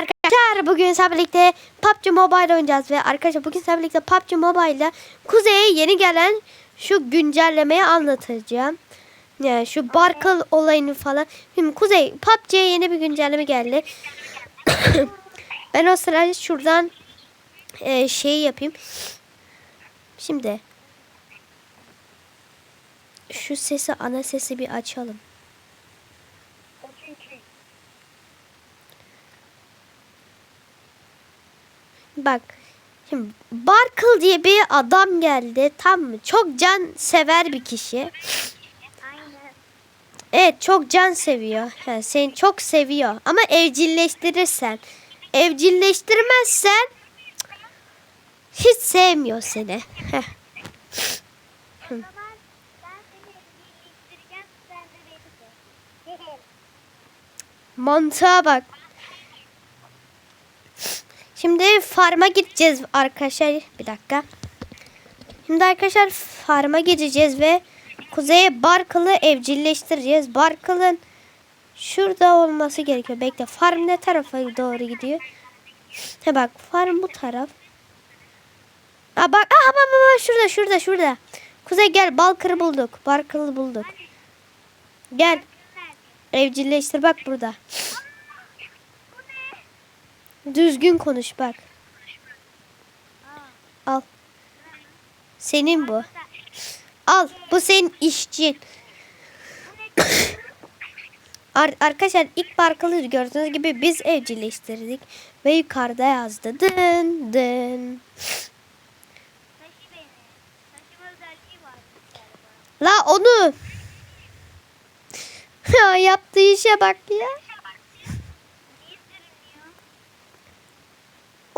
arkadaşlar bugün sizlerle birlikte PUBG Mobile oynayacağız ve arkadaşlar bugün sizlerle birlikte PUBG Mobile'da Kuzey'e yeni gelen şu güncellemeyi anlatacağım. Yani şu Barkle olayını falan. Şimdi Kuzey PUBG'ye yeni bir güncelleme geldi. ben o sırada şuradan e, şey yapayım. Şimdi şu sesi ana sesi bir açalım. Bak. Şimdi Barkle diye bir adam geldi. Tam mı? Çok can sever bir kişi. Evet çok can seviyor. Yani seni çok seviyor. Ama evcilleştirirsen. Evcilleştirmezsen hiç sevmiyor seni. Heh. O zaman ben seni iyileştireceğim, sen de beni sev. Mantığa bak. Şimdi farma gideceğiz arkadaşlar. Bir dakika. Şimdi arkadaşlar farma gideceğiz ve kuzeye Barkle'ı evcilleştireceğiz. Barkle'ın şurada olması gerekiyor. Bekle. Farm ne tarafa doğru gidiyor? He bak farm bu taraf. Aa bak aa bak bak, şurada şurada şurada. Kuzey gel Barkle'ı bulduk. Barkle'ı bulduk. Gel. Evcilleştir bak burada. Düzgün konuş bak. Al. Senin bu. Al. Bu senin işçin. Ar arkadaşlar ilk barkalı gördüğünüz gibi biz evcilleştirdik. Ve yukarıda yazdı. Dın dın. La onu. Ya yaptığı işe bak ya. Niye sürünüyor?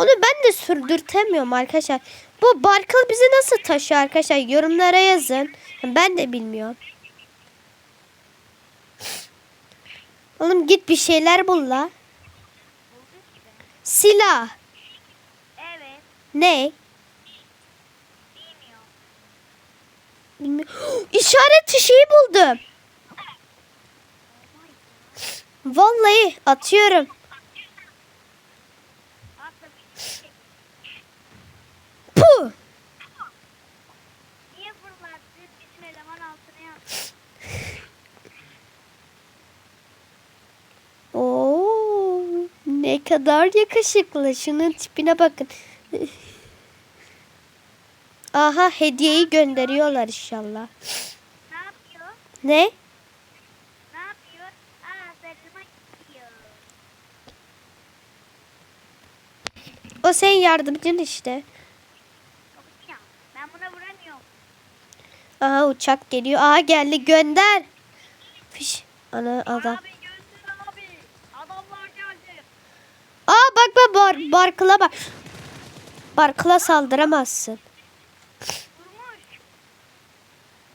Onu ben de sürdürtemiyorum arkadaşlar. Bu Barkıl bizi nasıl taşıyor arkadaşlar? Yorumlara yazın. Ben de bilmiyorum. Oğlum git bir şeyler bul la. Silah. Evet. Ne? Bilmiyorum. Bilmiyorum. İşaret fişeği buldum. Vallahi atıyorum. Atla bir Puh. Niye fırlattın? Bütün eleman altına yaptı. Oo, ne kadar yakışıklı. Şunun tipine bakın. Aha hediyeyi gönderiyorlar inşallah. Ne yapıyor? Ne? Ne yapıyor? Aa sarılmak istiyor. O senin yardımcın işte. Aha uçak geliyor. Aha geldi gönder. Fiş. Ana adam. Abi göster abi. Adamlar geldi. Aa bak bak bar, Barkıl'a bak. Barkıl'a saldıramazsın.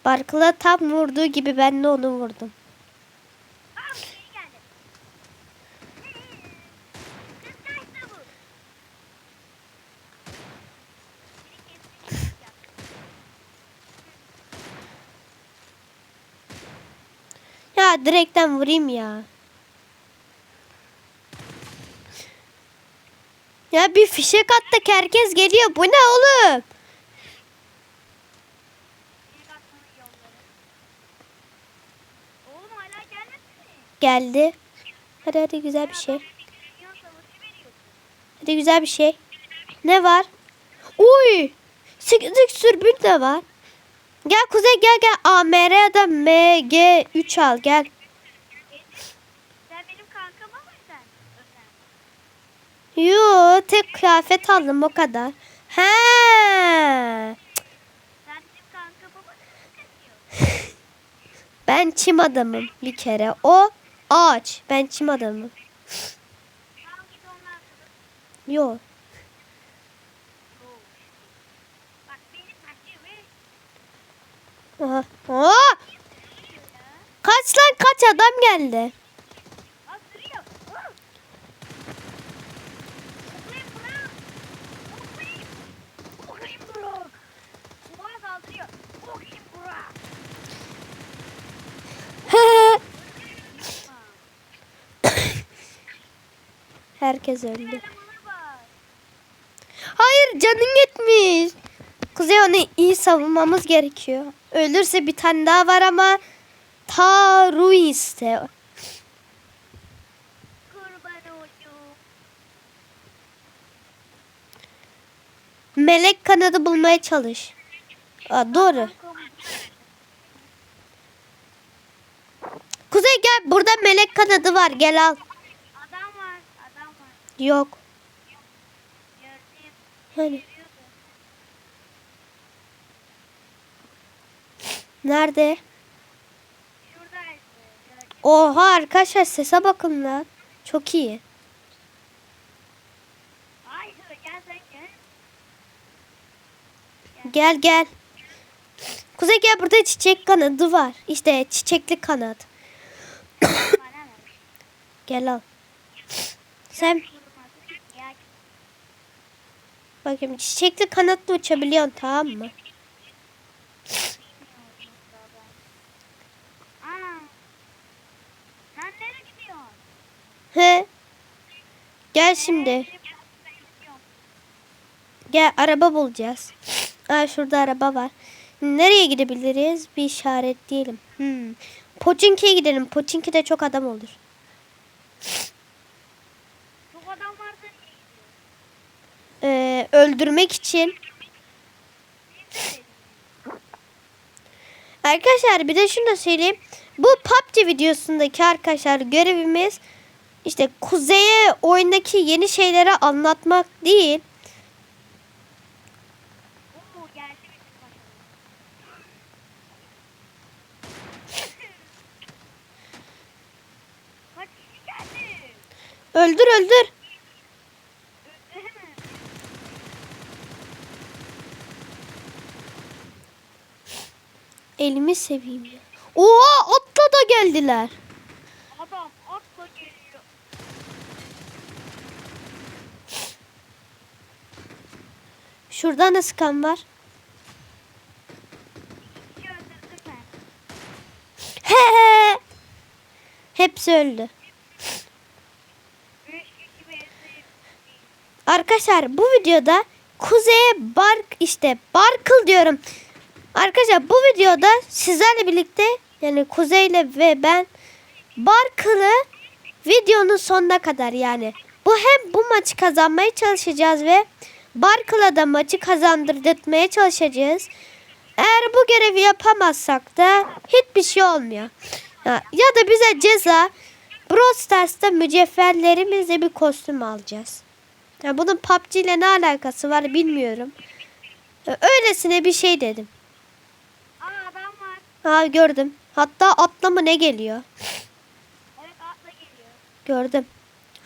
Barkıl'a tam vurduğu gibi ben de onu vurdum. Aa şey geldi. Kız kaçtı bu. Biri keskin yapacak. Ya direkten vurayım ya. Ya bir fişek attık herkes geliyor. Bu ne oğlum? Oğlum hala gelmedi mi? Geldi. Hadi hadi güzel bir şey. Hadi güzel bir şey. Ne var? Uy! Sıkıntı sürbül de var. Gel Kuzey gel gel. AMR ya da MG3 al gel. Sen benim kankama mı sen? Özen. Yo tek kıyafet aldım o kadar. He. Ben çim adamım bir kere. O ağaç. Ben çim adamım. Yo. Bak beni takip et. Aha. Aa! Kaç lan kaç adam geldi. Bak duruyor. Vur. Oklayın bırak. Oklayın. Oklayın bırak. Bu bana saldırıyor. Oklayın bırak. He Herkes öldü. Hayır canın yetmiş. Kuzey onu iyi savunmamız gerekiyor. Ölürse bir tane daha var ama ta oldum. Melek kanadı bulmaya çalış. Aa, doğru. Kuzey gel burada melek kanadı var gel al. Adam var. Adam var. Yok. Hani nerede? Oha arkadaşlar sese bakın lan. Çok iyi. Gel gel. Gel gel. Kuzey gel burada çiçek kanadı var. İşte çiçekli kanat. Gel al. Sen bakayım çiçekli kanatla uçabiliyorsun tamam mı? bilmiyorum baba. Aa. Sen nereye gidiyorsun? He. Gel şimdi. Gel araba bulacağız. Aa şurada araba var. Nereye gidebiliriz? Bir işaretleyelim. Hmm. Poçinki'ye gidelim. Poçinki'de çok adam olur. Çok adam vardı? Ee, öldürmek için. Arkadaşlar bir de şunu da söyleyeyim. Bu PUBG videosundaki arkadaşlar görevimiz işte Kuzey'e oyundaki yeni şeyleri anlatmak değil. Öldür öldür. Elimi seveyim ya. Oha atla da geldiler. Adam atla geliyor. Şurada da sıkan var. He he. Hepsi öldü. Arkadaşlar bu videoda Kuzey'e Bark işte Barkıl diyorum. Arkadaşlar bu videoda sizlerle birlikte yani Kuzey'le ve ben Barkıl'ı videonun sonuna kadar yani bu hem bu maçı kazanmaya çalışacağız ve Barkıl'a da maçı kazandırtmaya çalışacağız. Eğer bu görevi yapamazsak da hiçbir şey olmuyor. Ya, ya da bize ceza Brawl Stars'ta mücevherlerimizle bir kostüm alacağız. Ya bunun PUBG ile ne alakası var bilmiyorum. Öylesine bir şey dedim. Aa adam var. Ha gördüm. Hatta atla mı ne geliyor? Evet atla geliyor. Gördüm.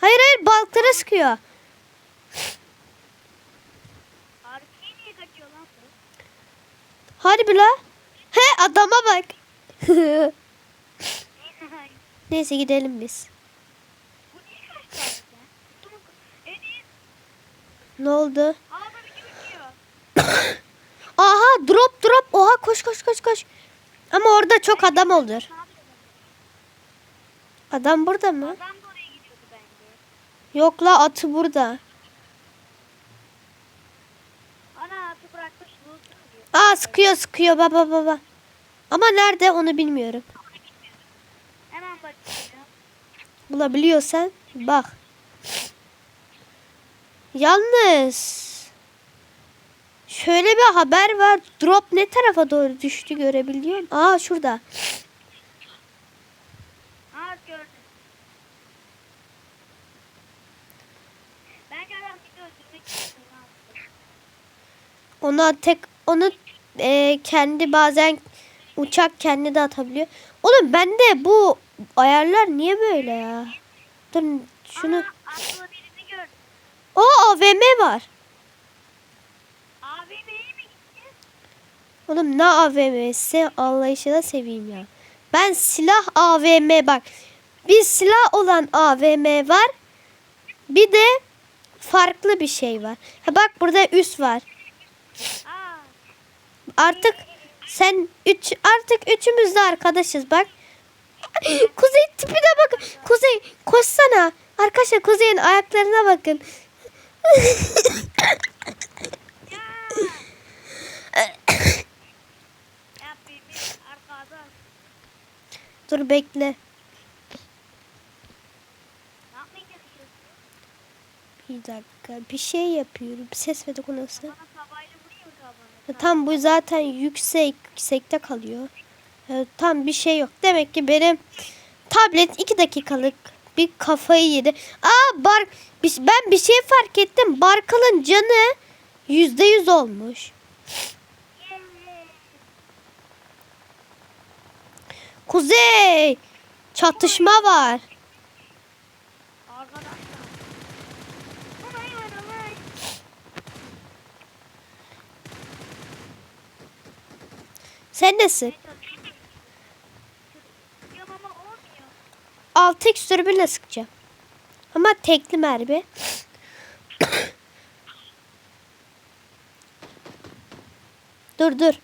Hayır hayır balıklara sıkıyor. Arkaya niye kaçıyor lan bu? Harbi la. He adama bak. Neyse gidelim biz. Ne oldu? Aha drop drop. Oha koş koş koş koş. Ama orada çok adam olur. Adam burada mı? Adam. Yok la atı burada. Ana atı bırakmış loot diyor. Aa sıkıyor sıkıyor baba baba. Ama nerede onu bilmiyorum. Hemen bakıyorum. Bulabiliyorsan bak. Yalnız şöyle bir haber var. Drop ne tarafa doğru düştü görebiliyor musun? Aa şurada. Aa gördüm. Yaptı? Ona tek onu e, kendi bazen uçak kendi de atabiliyor. Oğlum bende bu ayarlar niye böyle ya? Dur şunu. Aa. O AVM var. Mi? Oğlum ne AVM'si anlayışını seveyim ya. Ben silah AVM bak. Bir silah olan AVM var. Bir de farklı bir şey var. Ha bak burada üst var. Aa, Artık sen üç artık üçümüz de arkadaşız bak. Kuzey tipine bak. Kuzey koşsana. Arkadaşlar Kuzey'in ayaklarına bakın. Dur bekle. Bir dakika. Bir şey yapıyorum. Ses ve dokunması. Bana tavayla vuruyor Ya kafanı. Tam bu zaten yüksek yüksekte kalıyor. Ya tam bir şey yok. Demek ki benim tablet 2 dakikalık bir kafayı yedi. Aa bar ben bir şey fark ettim. Barkal'ın canı yüzde yüz olmuş. Kuzey çatışma var. Arkadaşlar. Olay var olay. Sen de sık. Olmuyor. 6x dürbünle sıkacağım. Ama tekli mermi. dur dur.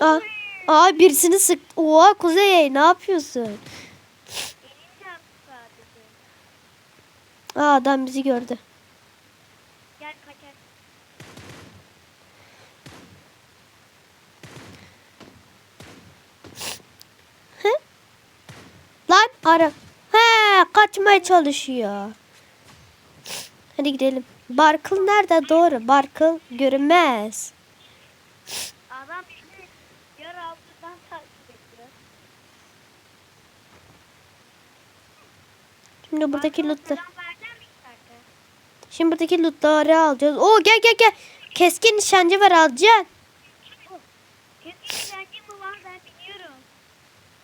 Aa, aa birisini sık. Oha Kuzey ne yapıyorsun? Aa adam bizi gördü. Gel kaçar. Ara. He kaçmaya çalışıyor. Hadi gidelim. Barkıl nerede? Doğru. Barkıl görünmez. Adam yer altından takip ediyor. Şimdi buradaki Bana lootlar. selam verecek misin kanka? Şimdi buradaki lootları alacağız. Oo gel gel gel. Keskin nişancı var alacaksın. Oh, Keskin nişancı mı var ben biliyorum.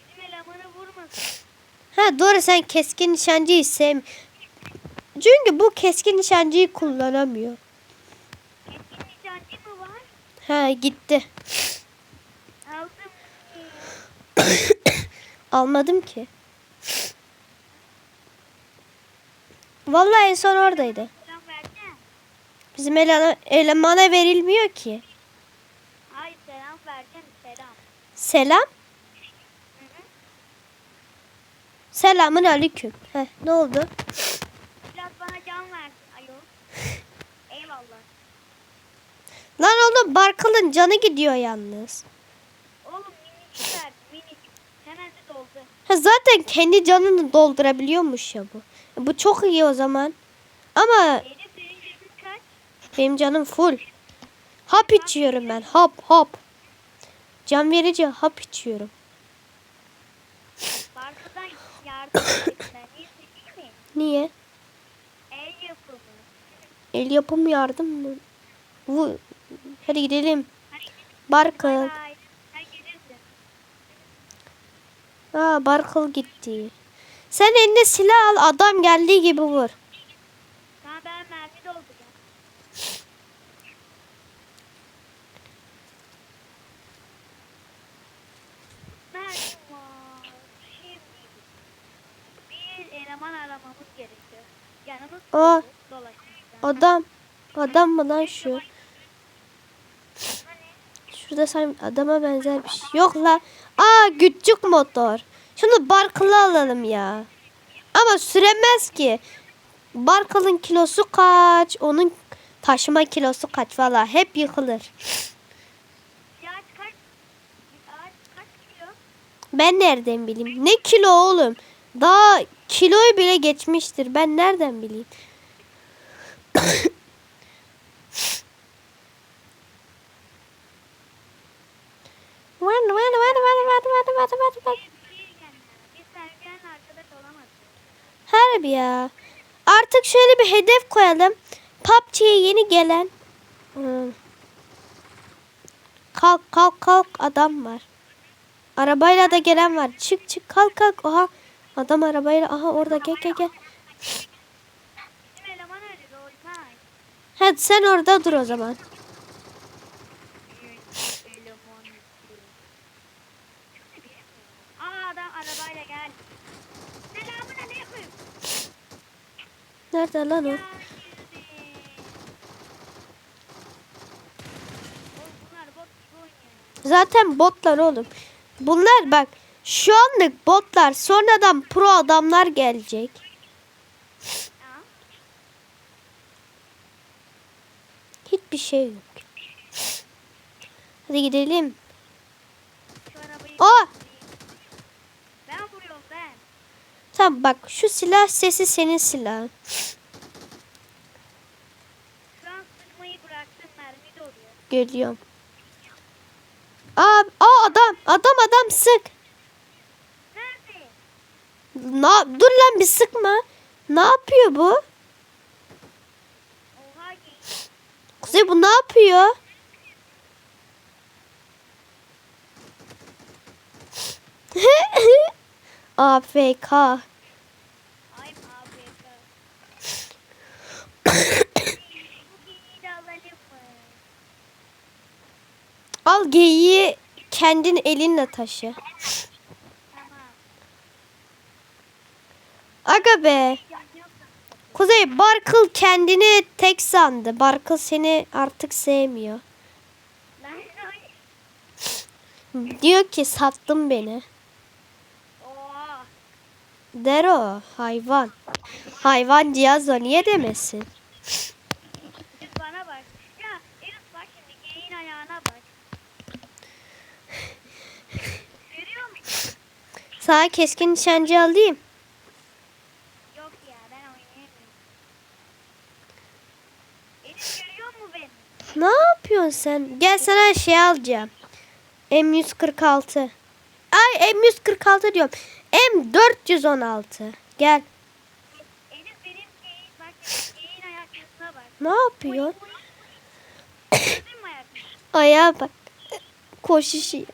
Bizim elemanı vurmasın. Ha doğru sen keskin nişancıyı sev. Çünkü bu keskin nişancıyı kullanamıyor. Keskin nişancı mı var? Ha gitti. Aldım. Almadım ki. Vallahi en son oradaydı. Bizim elana, elemana verilmiyor ki. Hayır selam versene selam. Selam. Selamun aleyküm. Heh, ne oldu? Biraz bana can versin ayol. Eyvallah. Lan oğlum Barkal'ın canı gidiyor yalnız. Oğlum verdi minicik. Hemen de doldu. Ha, zaten kendi canını doldurabiliyormuş ya bu. Bu çok iyi o zaman. Ama senin kaç? benim canım full. Hap içiyorum ben. Hap hap. Can verici hap içiyorum. Niye? El yapımı. El yapım yardım mı? Bu. Hadi gidelim. Barkıl. Aa Barkıl gitti. Sen eline silah al adam geldiği gibi vur. Sana ben mermi dolduracağım. Mermi var. Şimdi eleman aramamız gerekiyor. Yanımız Aa. Adam. Adam mı lan şu? Şurada sen adama benzer bir şey. Yok la. Aa küçük motor. Şunu Barkıl'ı alalım ya. Ama süremez ki. Barkıl'ın kilosu kaç? Onun taşıma kilosu kaç valla. Hep yıkılır. Ben nereden bileyim? Ne kilo oğlum? Daha kiloyu bile geçmiştir. Ben nereden bileyim? Vın vın. Bir şey yani. Biz Sergen'le arkadaş olamadık. Harbi ya. Artık şöyle bir hedef koyalım. PUBG'ye yeni gelen. Hmm. Kalk kalk kalk adam var. Arabayla da gelen var. Çık çık kalk kalk. Oha. Adam arabayla aha orada gel gel gel. Hadi sen orada dur o zaman. Nerede lan o? Zaten botlar oğlum. Bunlar bak şu anlık botlar sonradan pro adamlar gelecek. Hiçbir şey yok. Hadi gidelim. Aa! Ben vuruyorum ben. Tamam bak şu silah sesi senin silahın. Geliyorum. Aa, aa adam adam adam sık. Na, dur lan bir sıkma. Ne yapıyor bu? Kuzey bu ne yapıyor? AFK. Al geyiği kendin elinle taşı. Aga be. Kuzey Barkıl kendini tek sandı. Barkıl seni artık sevmiyor. Diyor ki sattın beni. Oha. Der o hayvan. Hayvan cihaz o niye demesin? Bana bak. Ya Elif bak şimdi geyiğin ayağına bak. Görüyor musun? Sana keskin nişancı alayım. Yok ya ben oynayamıyorum. Elif görüyor mu beni? Ne yapıyorsun sen? Gel sana şey alacağım. M146. Ay M146 diyorum. M416. Gel. Elif benim geyiğin bak geyiğin ayaklarına bak. Ne yapıyor? Ayağa bak. Koşuşuyor.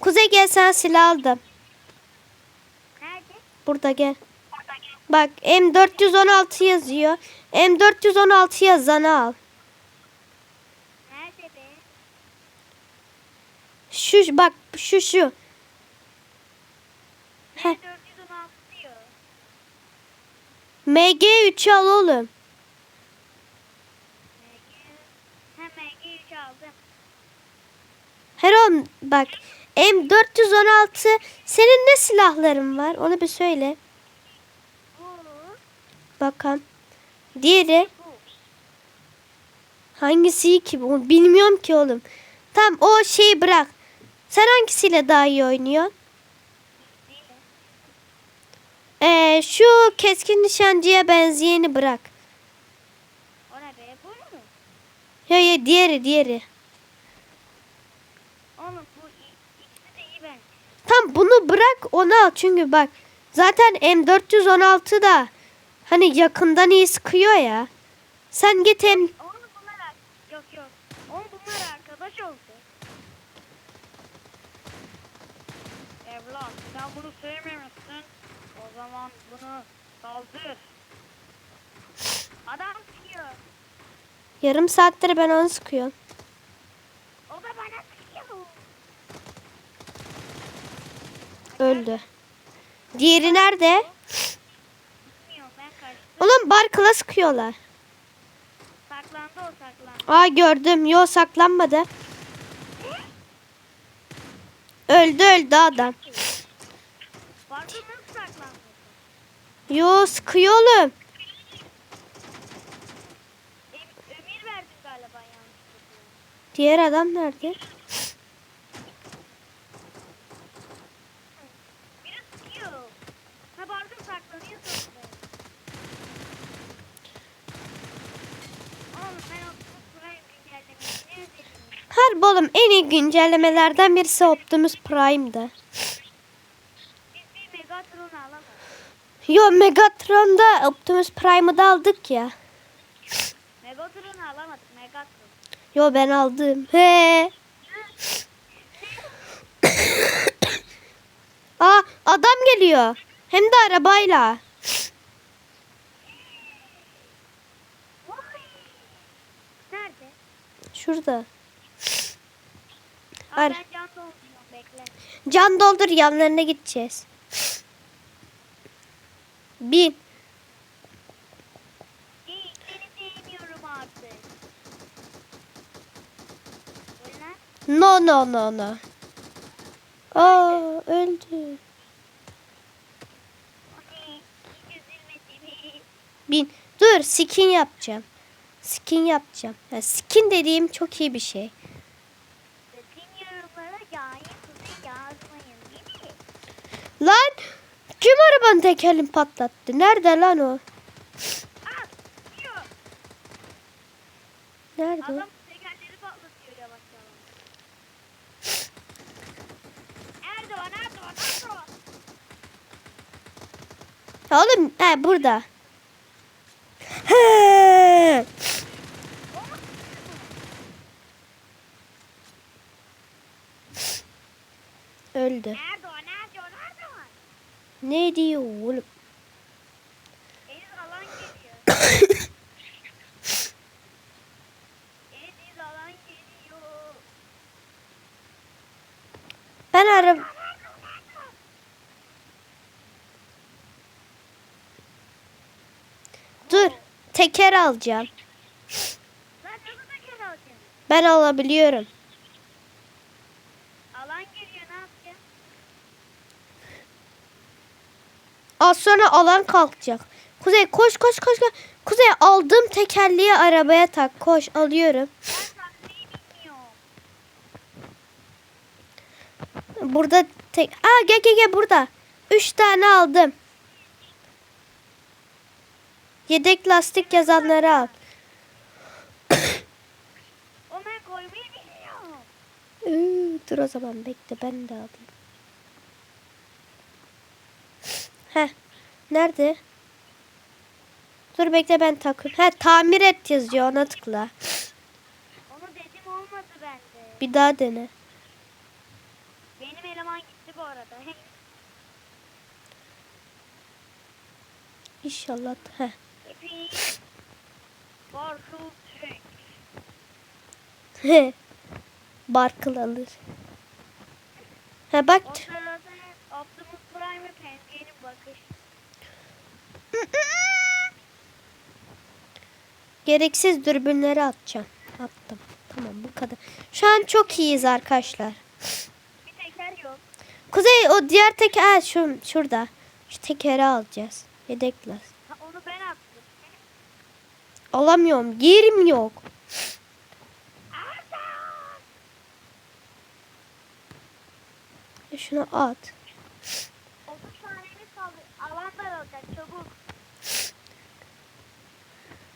Kuzey gel sana silah aldım. Nerede? Burada gel. Bak M416 yazıyor. M416 yazanı al. Nerede be? Şu bak şu şu. Heh. Ben 416 diyor. MG3 al oğlum. MG. Hem MG3 aldım. Heron bak M416 senin ne silahların var? Onu bir söyle. Bakalım. Diğeri hangisi ki bu? Bilmiyorum ki oğlum. Tamam o şeyi bırak. Sen hangisiyle daha iyi oynuyorsun? Ee, şu keskin nişancıya benzeyeni bırak. O ne be? Bu mu? Ya ya diğeri diğeri. Oğlum bu ikisi de iyi bence. Tam bunu bırak onu al çünkü bak zaten M416 da hani yakından iyi sıkıyor ya. Sen git M Oğlum bunlar ar- Yok yok. Oğlum bunlar arkadaş oldu. Evlat sen bunu sevmemişsin. O zaman bunu saldır. Adam sıkıyor. yarım saattir ben onu sıkıyorum. O da bana sıkıyor. Öldü. Diğeri nerede? Oğlum Barkıl'a sıkıyorlar. Saklandı o saklandı. Aa gördüm. Yo saklanmadı. Öldü öldü adam. Barkın nasıl saklandı? Yo sıkıyor oğlum. Ömür verdim galiba yanlışlıkla. Diğer adam nerede? Biri sıkıyor. Ha Barkın saklanıyor sonunda. Oğlum ben o Prime güncellemesini özledim. Harbi oğlum en iyi güncellemelerden birisi Optimus alamadık. Yo Megatron'da Optimus Prime'ı da aldık ya. Megatron'u alamadık. Megatron. Yo ben aldım. He. Aa adam geliyor. Hem de arabayla. Şurada. Aa, Ar- ben can dolduruyorum bekle. Can doldur yanlarına gideceğiz. Bin. No no no no. Aa öldü. Bin. Dur skin yapacağım. Skin yapacağım. Ya, skin dediğim çok iyi bir şey. Sakın yorumlara yayın kuzu yazmayın değil mi? Lan kim arabanın tekerini patlattı? Nerede lan o? Nerede? Adam tekerleri patlatıyor yavaş yavaş. Erdoğan Erdoğan Erdoğan. Ya oğlum he burada. He. Öldü. Erdoğan. Ne diyor oğlum? Deniz alan geliyor. Deniz alan geliyor. Ben araba... Dur. Teker alacağım. Ben alabiliyorum. Alan geliyor ne yapacaksın? Az sonra alan kalkacak. Kuzey koş koş koş. koş. Kuzey aldığım tekerleği arabaya tak. Koş alıyorum. Burada tek... Aa gel gel gel burada. Üç tane aldım. Yedek lastik yazanları al. Dur o zaman bekle ben de alayım. Heh. Nerede? Dur bekle ben takayım. He tamir et yazıyor ona tıkla. Onu dedim olmadı bende. Bir daha dene. Benim eleman gitti bu arada. İnşallah. Hepiniz Bartu Tek. Barkıl alır. Ha bak. O sırada Optimus Prime ve Penguin'in bakış. Gereksiz dürbünleri atacağım. Attım. Tamam bu kadar. Şu an çok iyiyiz arkadaşlar. Bir teker yok. Kuzey o diğer teker şu şurada. Şu tekeri alacağız. Yedek lastik. Ha, onu ben attım. Alamıyorum. Yerim yok. E Şunu at. Çabuk.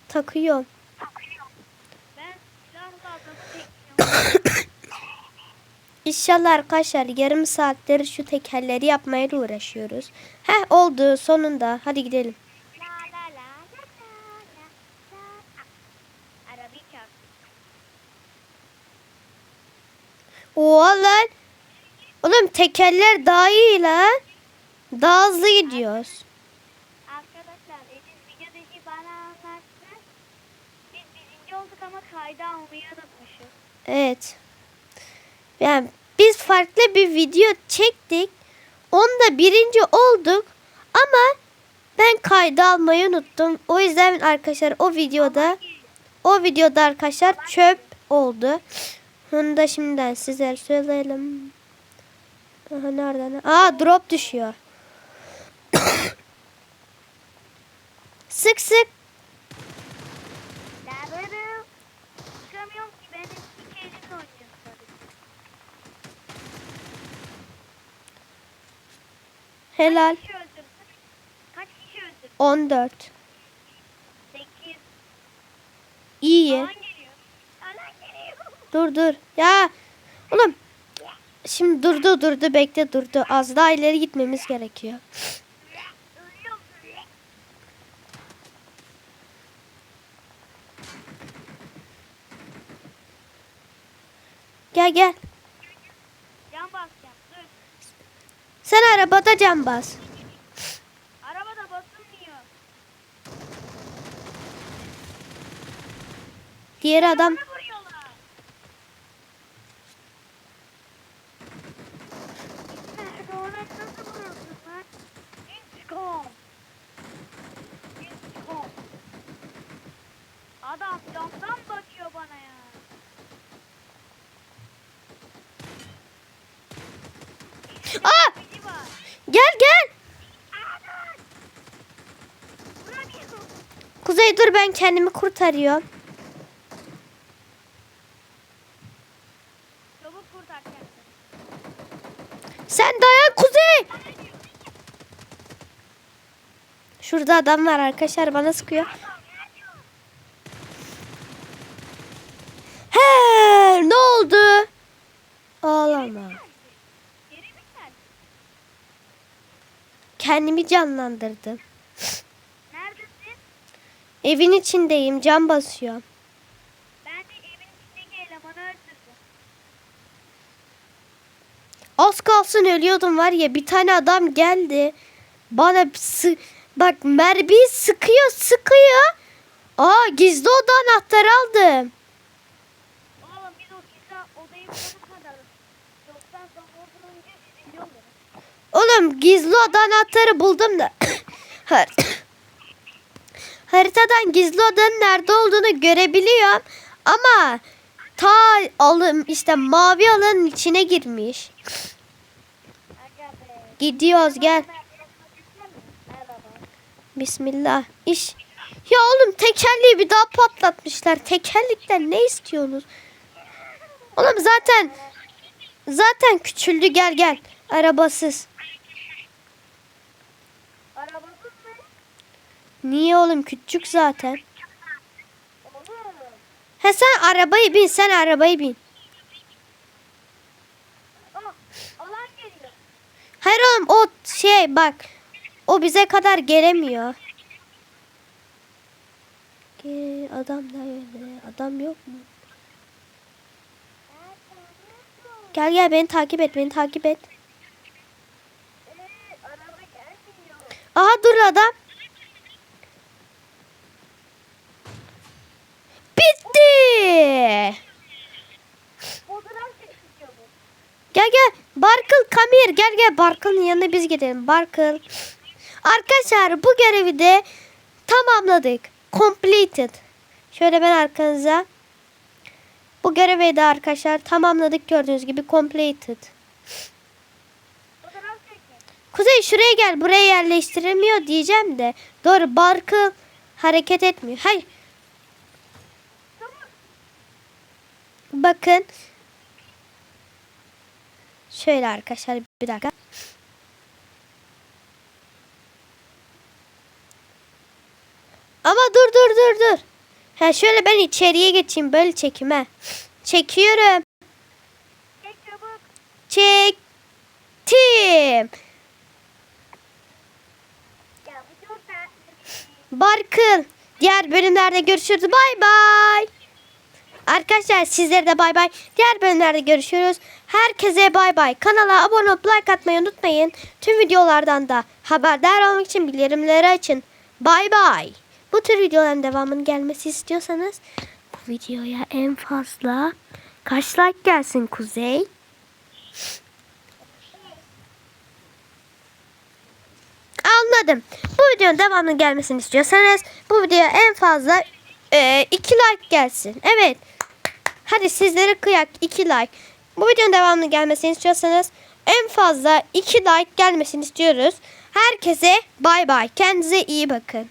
Takıyorum. Ben. İnşallah arkadaşlar yarım saattir şu tekerleri yapmaya uğraşıyoruz. Heh oldu sonunda. Hadi gidelim. Ah. Oha lan. Oğlum tekerler daha iyi lan. Daha hızlı gidiyoruz. Arkadaşlar Ediz videodaki bana anlattı. Biz birinci olduk ama kayda almayı unutmuşuz. Evet. Yani biz farklı bir video çektik. Onda birinci olduk. Ama ben kayda almayı unuttum. O yüzden arkadaşlar o videoda o videoda arkadaşlar çöp oldu. Onu da şimdiden size söyleyelim. Aha nereden? Aa drop düşüyor. sık sık. Helal. Kaç kişi öldürdün? Kaç kişi öldürdün? 14. 8. İyi. Alan geliyor. Alan geliyor. Dur dur. Ya oğlum. Şimdi durdu durdu bekle durdu. Az daha ileri gitmemiz gerekiyor. Gel gel. Can basacağım. Dur. Sen arabada cam bas. Arabada basılmıyor. Diğer adam Bana vuruyorlar. Erdoğan'a nasıl vurursun lan? İntikam. İntikam. Adam camdan bakıyor bana ya. Kuzey dur ben kendimi kurtarıyorum. Sen dayan Kuzey. Şurada adam var arkadaşlar bana sıkıyor. He, ne oldu? Ağlama. Kendimi canlandırdım. Evin içindeyim, cam basıyorum. Ben de evin içindeki elemanı öldürdüm. Az kalsın ölüyordum var ya bir tane adam geldi. Bana sı bak mermi sıkıyor sıkıyor. Aa gizli oda anahtarı aldım. Oğlum biz o kisa odayı. Oğlum gizli oda anahtarı buldum da. Har- Haritadan gizli odanın nerede olduğunu görebiliyorum. Ama ta alım işte mavi alanın içine girmiş. Gidiyoruz gel. Bismillah. İş. Ya oğlum tekerleği bir daha patlatmışlar. Tekerlekten ne istiyorsunuz? Oğlum zaten zaten küçüldü gel gel. Arabasız Niye oğlum küçük zaten. He sen arabayı bin sen arabayı bin. Hayır oğlum o şey bak. O bize kadar gelemiyor. Gel, adam nerede? Adam yok mu? Gel gel beni takip et beni takip et. Aha dur adam. Bitti. Fotoğraf çekiyor bu. Gel gel. Barkıl come here. Gel Barkıl'ın yanına biz gidelim. Barkıl. Arkadaşlar bu görevi de tamamladık. Completed. Şöyle ben arkanıza. Bu görevi de arkadaşlar tamamladık gördüğünüz gibi completed. Kuzey şuraya gel. Buraya yerleştirilmiyor diyeceğim de. Doğru Barkıl hareket etmiyor. Hayır. Bakın. Şöyle arkadaşlar bir dakika. Ama dur dur dur dur. Ha şöyle ben içeriye geçeyim böyle çekeyim ha. Çekiyorum. Çek çabuk. Çektim. Tatlı. Barkın. Diğer bölümlerde görüşürüz. Bay bay. Arkadaşlar sizlere de bay bay. Diğer bölümlerde görüşürüz. Herkese bay bay. Kanala abone olup like atmayı unutmayın. Tüm videolardan da haberdar olmak için bildirimleri açın. Bay bay. Bu tür videoların devamının gelmesi istiyorsanız bu videoya en fazla kaç like gelsin Kuzey? Anladım. Bu videonun devamının gelmesini istiyorsanız bu videoya en fazla 2 like gelsin. Evet. Hadi sizlere kıyak 2 like. Bu videonun devamının gelmesini istiyorsanız en fazla 2 like gelmesini istiyoruz. Herkese bay bay. Kendinize iyi bakın.